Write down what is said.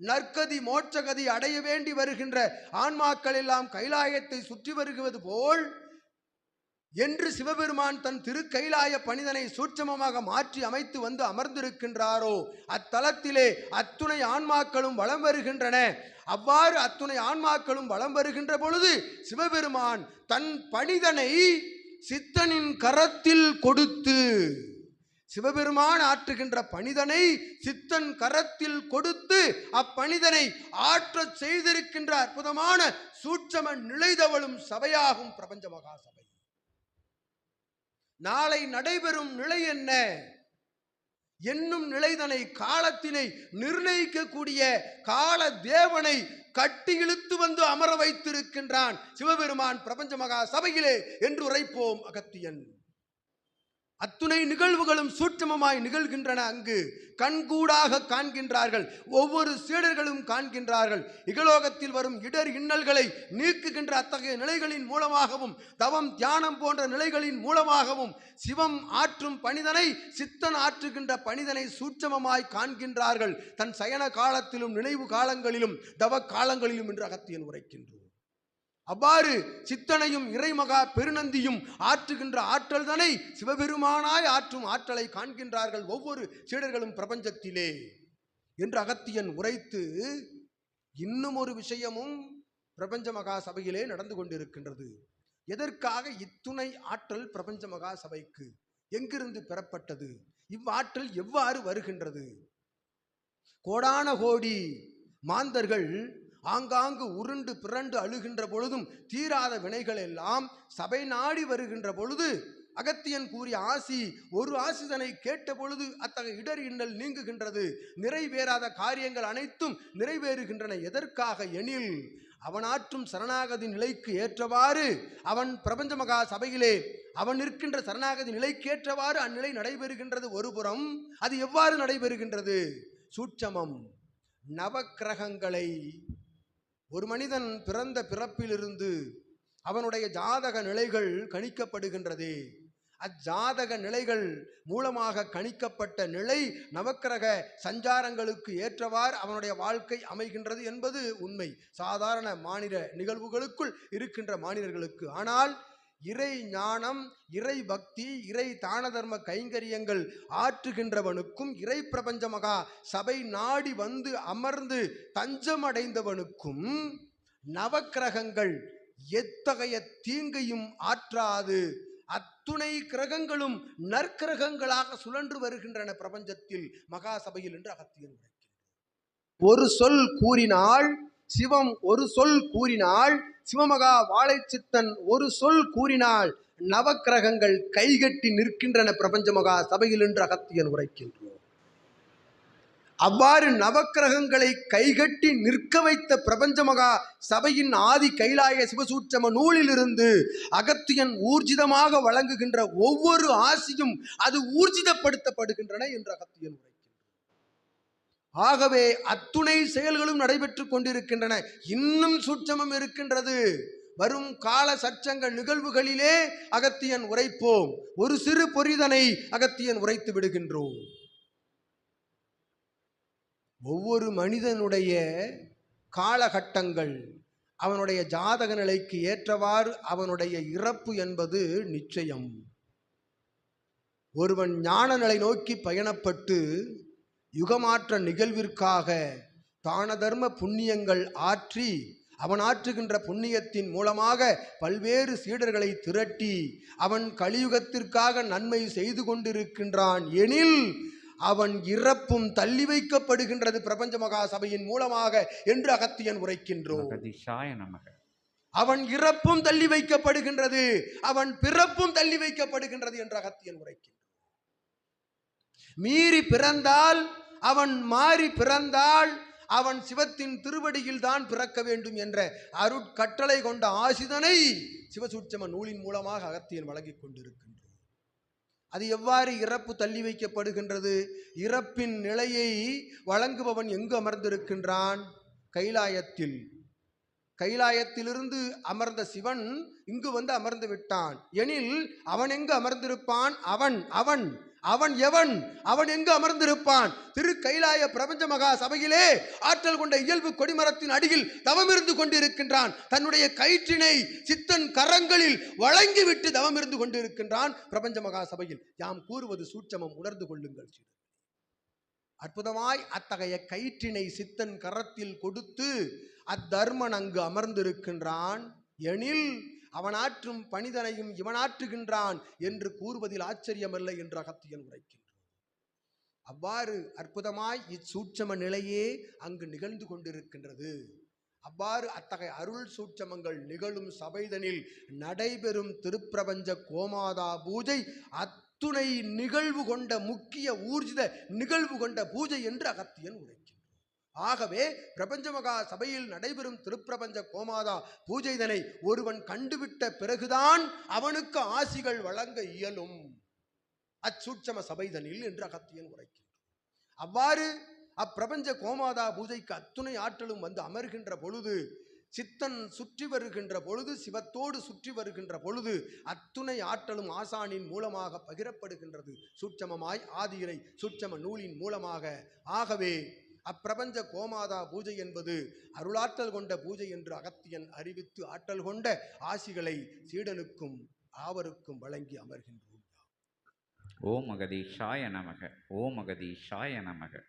நற்கதி மோட்சகதி அடைய வேண்டி வருகின்ற ஆன்மாக்கள் எல்லாம் கைலாயத்தை சுற்றி வருகிறது போல் என்று சிவபெருமான் தன் திருக்கைலாய பணிதனை சூட்சமமாக மாற்றி அமைத்து வந்து அமர்ந்திருக்கின்றாரோ? அத்தலத்திலே அத்துணை ஆன்மாக்களும் வலம் வருகின்றன. அவ்வாறு அத்துணை ஆன்மாக்களும் வலம் வருகின்ற பொழுது சிவபெருமான் தன் பணிதனை சித்தனின் கரத்தில் கொடுத்து சிவபெருமான் ஆற்றுகின்ற பணிதனை சித்தன் கரத்தில் கொடுத்து அப்பணிதனை ஆற்றச் செய்திருக்கின்ற அற்புதமான சூட்சம நிலைதவளும் சபையாகும் பிரபஞ்ச மகா சபை நாளை நடைபெறும் நிலை என்ன? என்னும் நிலைதனை காலத்தினை நிர்ணயிக்கக்கூடிய கால தேவனை கட்டி இழுத்து வந்து அமர வைத்திருக்கின்றான் சிவபெருமான் பிரபஞ்ச மகா சபையிலே என்று உரைப்போம் அகத்தியன். அத்துணை நிகழ்வுகளும் சூட்சமமாய் நிகழ்கின்றன அங்கு. கண்கூடாக காண்கின்றார்கள். ஒவ்வொரு சீடர்களும் காண்கின்றார்கள். இகலோகத்தில் வரும் இடர் இன்னல்களை நீக்குகின்ற அத்தகைய நிலைகளின் மூலமாகவும் தவம் தியானம் போன்ற நிலைகளின் மூலமாகவும் சிவம் ஆற்றும் பணிதனை சித்தன் ஆற்றுகின்ற பணிதனை சூட்சமமாய் காண்கின்றார்கள். தன் சயன காலத்திலும் நினைவு காலங்களிலும் தவ காலங்களிலும் என்று அகத்தியன் உரைக்கின்றோம் அவ்வாறு சித்தனையும் இறைமகா பெருநந்தியும் ஆற்றுகின்ற ஆற்றல் தானே சிவபெருமானாய் ஆற்றும் ஆற்றலை காண்கின்றார்கள் ஒவ்வொரு சீடர்களும் பிரபஞ்சத்திலே என்று அகத்தியன் உரைத்து இன்னும் ஒரு விஷயமும் பிரபஞ்ச மகா சபையிலே நடந்து கொண்டிருக்கின்றது. எதற்காக இத்துணை ஆற்றல் பிரபஞ்ச மகா சபைக்கு எங்கிருந்து பெறப்பட்டது? இவ்வாற்றல் எவ்வாறு வருகின்றது? கோடான கோடி மாந்தர்கள் ஆங்காங்கு உருண்டு பிறண்டு அழுகின்ற பொழுதும் தீராத வினைகள் எல்லாம் சபை நாடி வருகின்ற பொழுது அகத்தியன் கூறிய ஆசி ஒரு ஆசிதனை கேட்ட பொழுது அத்தகைய இடர் இன்னல் நீங்குகின்றது. நிறைவேறாத காரியங்கள் அனைத்தும் நிறைவேறுகின்றன எதற்காக எனில் அவனாற்றும் சரணாகதி நிலைக்கு ஏற்றவாறு அவன் பிரபஞ்ச மகா சபையிலே அவன் நிற்கின்ற சரணாகதி நிலைக்கு ஏற்றவாறு அந்நிலை நடைபெறுகின்றது ஒருபுறம் அது எவ்வாறு நடைபெறுகின்றது? சூட்சமம் நவக்கிரகங்களை ஒரு மனிதன் பிறந்த பிறப்பிலிருந்து அவனுடைய ஜாதக நிலைகள் கணிக்கப்படுகின்றது. அஜாதக நிலைகள் மூலமாக கணிக்கப்பட்ட நிலை நவக்கிரக சஞ்சாரங்களுக்கு ஏற்றவாறு அவனுடைய வாழ்க்கை அமைகின்றது என்பது உண்மை. சாதாரண மாநில நிகழ்வுகளுக்குள் இருக்கின்ற மாநிலர்களுக்கு. ஆனால் இறை ஞானம் இறை பக்தி இறை தான தர்ம கைங்கரியங்கள் ஆற்றுகின்றவனுக்கும் இறை பிரபஞ்ச மகா சபை நாடி வந்து அமர்ந்து தஞ்சமடைந்தவனுக்கும் நவக்கிரகங்கள் எத்தகைய தீங்கையும் ஆற்றாது. அத்துணை கிரகங்களும் நற்கிரகங்களாக சுழன்று வருகின்றன பிரபஞ்சத்தில் மகா சபையில் என்று அகத்தியன் ஒரு சொல் கூறினால் சிவம் ஒரு சொல் கூறினால் சிவமகா வாழைச்சித்தன் ஒரு சொல் கூறினால் நவக்கிரகங்கள் கைகட்டி நிற்கின்றன பிரபஞ்ச மகா சபையில் என்று அகத்தியன் உரைக்கின்றோம். அவ்வாறு நவக்கிரகங்களை கைகட்டி நிற்க வைத்த பிரபஞ்ச மகா சபையின் ஆதி கைலாய சிவசூட்சம நூலிலிருந்து அகத்தியன் ஊர்ஜிதமாக வழங்குகின்ற ஒவ்வொரு ஆசியும் அது ஊர்ஜிதப்படுத்தப்படுகின்றன என்று அகத்தியன் உரை ஆகவே அத்துணை செயல்களும் நடைபெற்று கொண்டிருக்கின்றன. இன்னும் சூட்சமம் இருக்கின்றது. வரும் கால சச்சங்க நிகழ்வுகளிலே அகத்தியன் உரைப்போம். ஒரு சிறு பொரிதனை அகத்தியன் உரைத்து விடுகின்றோம். ஒவ்வொரு மனிதனுடைய காலகட்டங்கள் அவனுடைய ஜாதக நிலைக்கு ஏற்றவாறு அவனுடைய இறப்பு என்பது நிச்சயம். ஒருவன் ஞான நிலை நோக்கி பயணப்பட்டு யுகமாற்ற நிகழ்விற்காக தான தர்ம புண்ணியங்கள் ஆற்றி அவன் ஆற்றுகின்ற புண்ணியத்தின் மூலமாக பல்வேறு சீடர்களை திரட்டி அவன் கலியுகத்திற்காக நன்மை செய்து கொண்டிருக்கின்றான் எனில் அவன் இறப்பும் தள்ளி வைக்கப்படுகின்றது பிரபஞ்ச மகா சபையின் மூலமாக என்று அகத்தியன் உரைக்கின்றோம். அவன் இறப்பும் தள்ளி வைக்கப்படுகின்றது அவன் பிறப்பும் தள்ளி வைக்கப்படுகின்றது என்று அகத்தியன் உரைக்கின்றான். மீறி பிறந்தால் அவன் மாறி பிறந்தால் அவன் சிவத்தின் திருவடியில் தான் பிறக்க வேண்டும் என்ற அருட்கட்டளை கொண்ட ஆசிதனை சிவசூட்சம நூலின் மூலமாக அகத்தியன் வழங்கிக் கொண்டிருக்கின்றது. அது எவ்வாறு இறப்பு தள்ளி வைக்கப்படுகின்றது? இறப்பின் நிலையை வழங்குபவன் எங்கு அமர்ந்திருக்கின்றான்? கைலாயத்தில். கைலாயத்திலிருந்து அமர்ந்த சிவன் இங்கு வந்து அமர்ந்து விட்டான். எனில் அவன் எங்கு அமர்ந்திருப்பான்? அவன் அவன். அவன் எவன்? அவன் எங்கு அமர்ந்திருப்பான்? திரு கைலாய பிரபஞ்ச மகா சபையிலே ஆற்றல் கொண்ட இயல்பு கொடிமரத்தின் அடியில் தவமிருந்து கொண்டிருக்கின்றான். தன்னுடைய கயிற்றினை சித்தன் கரங்களில் வழங்கிவிட்டு தவமிருந்து கொண்டிருக்கின்றான் பிரபஞ்ச மகா சபையில். யாம் கூறுவது சூட்சமம் உணர்ந்து கொள்ளுங்கள் அற்புதமாய் அத்தகைய கயிற்றினை சித்தன் கரத்தில் கொடுத்து அத்தர்மன் அங்கு அமர்ந்திருக்கின்றான். எனில் அவனாற்றும் பணிதனையும் இவனாற்றுகின்றான் என்று கூறுவதில் ஆச்சரியமல்ல என்று அகத்தியன் உரைக்கின்றான். அவ்வாறு அற்புதமாய் இச்சூட்சம நிலையே அங்கு நிகழ்ந்து கொண்டிருக்கின்றது. அவ்வாறு அத்தகைய அருள் சூட்சமங்கள் நிகழும் சபைதனில் நடைபெறும் திருப்பிரபஞ்ச கோமாதா பூஜை அத்துணை நிகழ்வு கொண்ட முக்கிய ஊர்ஜித நிகழ்வு கொண்ட பூஜை என்று அகத்தியன் உரைக்கிறார் ஆகவே பிரபஞ்ச மகா சபையில் நடைபெறும் திருப்பிரபஞ்ச கோமாதா பூஜைதனை ஒருவன் கண்டுவிட்ட பிறகுதான் அவனுக்கு ஆசிகள் வழங்க இயலும். அச்சூட்சம சபைதனில் என்று அகத்தியன் உரைக்கின்றான். அவ்வாறு அப்பிரபஞ்ச கோமாதா பூஜைக்கு அத்துணை ஆற்றலும் வந்து அமர்கின்ற பொழுது சித்தன் சுற்றி வருகின்ற பொழுது சிவத்தோடு சுற்றி வருகின்ற பொழுது அத்துணை ஆற்றலும் ஆசானின் மூலமாக பகிரப்படுகின்றது. சூட்சமமாய் ஆதியிரை சூட்சம நூலின் மூலமாக. ஆகவே அப்பிரபஞ்ச கோமாதா பூஜை என்பது அருளாற்றல் கொண்ட பூஜை என்று அகத்தியன் அறிவித்து ஆற்றல் கொண்ட ஆசிகளை சீடனுக்கும் ஆவருக்கும் வழங்கி அமர்கின்றோம். ஓம் அகதீஷாய நமக ஓம் அகதீஷாய நமக.